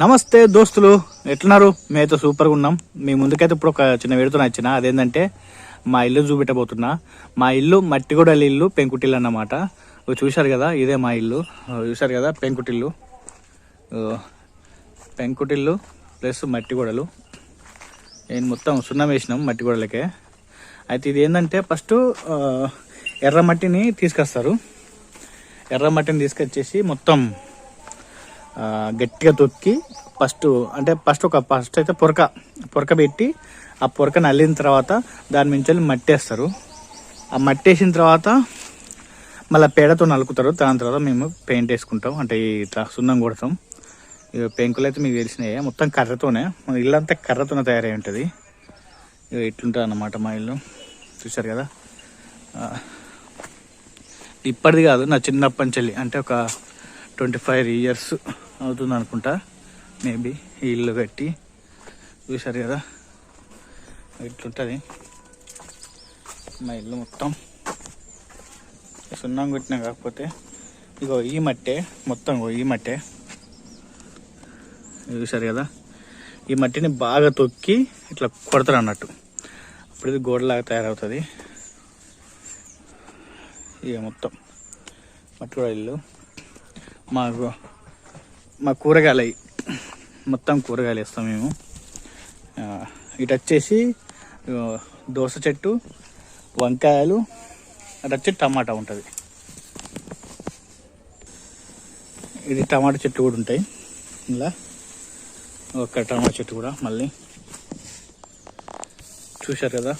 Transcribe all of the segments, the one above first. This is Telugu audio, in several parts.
నమస్తే దోస్తులు ఎట్లున్నారు? మేమైతే సూపర్గా ఉన్నాం. మీ ముందుకైతే ఇప్పుడు ఒక చిన్న వేడుతో వచ్చిన అదేంటంటే మా ఇల్లు చూపెట్టబోతున్నా. మా ఇల్లు మట్టిగూడల ఇల్లు పెంకుటిల్లు అన్నమాట. చూశారు కదా? ఇదే మా ఇల్లు. చూశారు కదా? పెంకుటిల్లు. పెంకుటిల్లు ప్లస్ మట్టిగూడలు. నేను మొత్తం సున్నం వేసినాం మట్టిగూడలకే. అయితే ఇది ఏంటంటే ఫస్ట్ ఎర్ర మట్టిని తీసుకొస్తారు. ఎర్ర మట్టిని తీసుకొచ్చేసి మొత్తం గట్టిగా తొక్కి ఫస్ట్ అంటే ఫస్ట్ ఒక ఫస్ట్ అయితే పొరక పొరక పెట్టి ఆ పొరక నల్లిన తర్వాత దాని నుంచి మట్టి వేస్తారు ఆ మట్టి వేసిన తర్వాత మళ్ళీ పేడతో నలుకుతారు దాని తర్వాత మేము పెయింట్ వేసుకుంటాం. అంటే ఇట్లా సున్నం కొడతాం. ఇక పెంకులు అయితే మీకు తెలిసినాయి. మొత్తం కర్రతోనే. మన ఇల్లు అంతా కర్రతోనే తయారై ఉంటుంది. ఇక ఇట్లుంటుంది అన్నమాట మా ఇల్లు. చూశారు కదా? ఇప్పటిది కాదు. నా చిన్నప్పటి నుంచి వెళ్ళి అంటే ఒక ట్వంటీ ఫైవ్ ఇయర్స్ అవుతుంది అనుకుంటా మేబీ ఈ ఇల్లు కట్టి చూశారు కదా? ఇట్లుంటుంది. మా ఇల్లు మొత్తం. సున్నం కొట్టినా కాకపోతే ఇగో ఈ మట్టే మొత్తం ఈ మట్టే. చూశారు కదా? ఈ మట్టిని బాగా తొక్కి ఇట్లా కొడతారు అన్నట్టు. అప్పుడు ఇది గోడలాగా తయారవుతుంది. ఇక మొత్తం. మట్టి కూడా ఇల్లు. మాకు మా కూరగాయలు. మొత్తం కూరగాయలు వేస్తాం మేము. ఇటు వచ్చేసి దోస చెట్టు వంకాయలు అటు వచ్చి టమాటా ఉంటుంది. ఇది టమాటా చెట్లు కూడా ఉంటాయి. ఇలా ఒక టమాటా చెట్టు కూడా మళ్ళీ. చూశారు కదా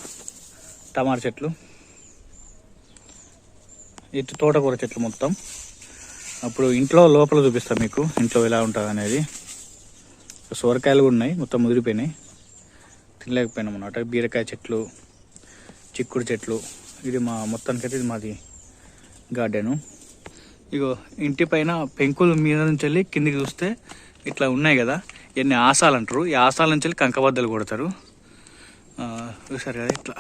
టమాటా చెట్లు. ఇటు తోటకూర చెట్లు మొత్తం. అప్పుడు ఇంట్లో లోపల చూపిస్తాను మీకు ఇంట్లో ఎలా ఉంటుంది అనేది. సొరకాయలు కూడా ఉన్నాయి మొత్తం ముదిరిపోయినాయి. తినలేకపోయినాం అనమాట బీరకాయ చెట్లు చిక్కుడు చెట్లు. ఇది మా మొత్తానికైతే ఇది మాది గార్డెను. ఇగో ఇంటి పైన పెంకుల మీద నుంచి వెళ్ళి కిందికి చూస్తే ఇట్లా ఉన్నాయి కదా. ఇవన్నీ ఆసాలు అంటారు. ఈ ఆసాల నుంచి వెళ్ళి కంకబద్దలు కొడతారు. చూసారు కదా ఇట్లా.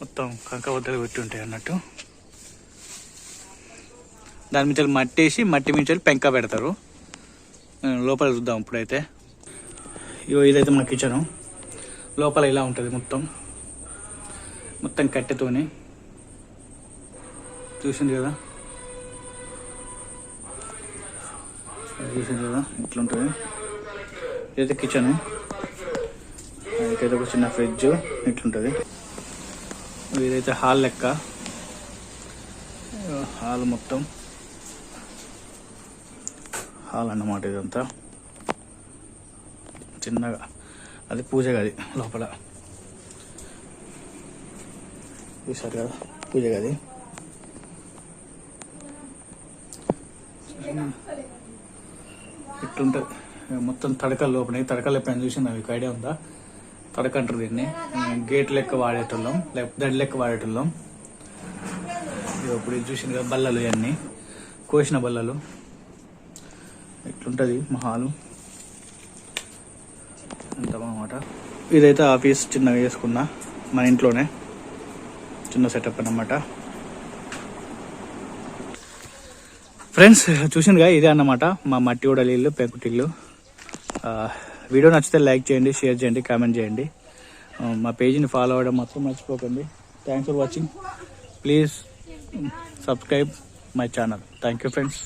మొత్తం కంకబద్దలు పెట్టి ఉంటాయి అన్నట్టు. దాని మించాలి మట్టి వేసి మట్టి మించాలి పెంక పెడతారు. లోపల చూద్దాం ఇప్పుడైతే. ఇగో ఇదైతే మన కిచెను లోపల ఇలా ఉంటుంది మొత్తం. మొత్తం కట్టెతోని. చూసింది కదా? చూసింది కదా? ఇట్లా ఉంటుంది. ఇదైతే కిచెను ఇదైతే ఒక చిన్న ఫ్రిడ్జ్ ఇట్లుంటుంది ఇదైతే హాల్ లెక్క. హాల్ మొత్తం. హాల్ అన్నమాట ఇదంతా. చిన్నగా. అది పూజ గది లోపల. చూసారు కదా? పూజ గది. ఇట్లుంటుంది మొత్తం తడకలు లోపల. తడకలు ఎప్పుడైనా చూసింది మీకు ఐడియా ఉందా? తడక అంటారు దీన్ని గేట్ లెక్క వాడేటోళ్ళం. లేకపోతే దడి లెక్క వాడేటోళ్ళం. ఇప్పుడు చూసింది కదా? బల్లలు ఇవన్నీ. కోసిన బల్లలు. ఇట్లుంటుంది మహాలు. అంత అన్నమాట ఇదైతే ఆఫీస్ చిన్నగా వేసుకున్నా మన ఇంట్లోనే. చిన్న సెటప్ అన్నమాట. ఫ్రెండ్స్ చూసిందిగా ఇదే అన్నమాట. మా మట్టి కూడా ఇల్లు పెంకుటిల్లు వీడియో నచ్చితే లైక్ చేయండి షేర్ చేయండి కామెంట్ చేయండి. మా పేజీని ఫాలో అవ్వడం మొత్తం మర్చిపోకండి. Thanks for watching please subscribe my channel thank you friends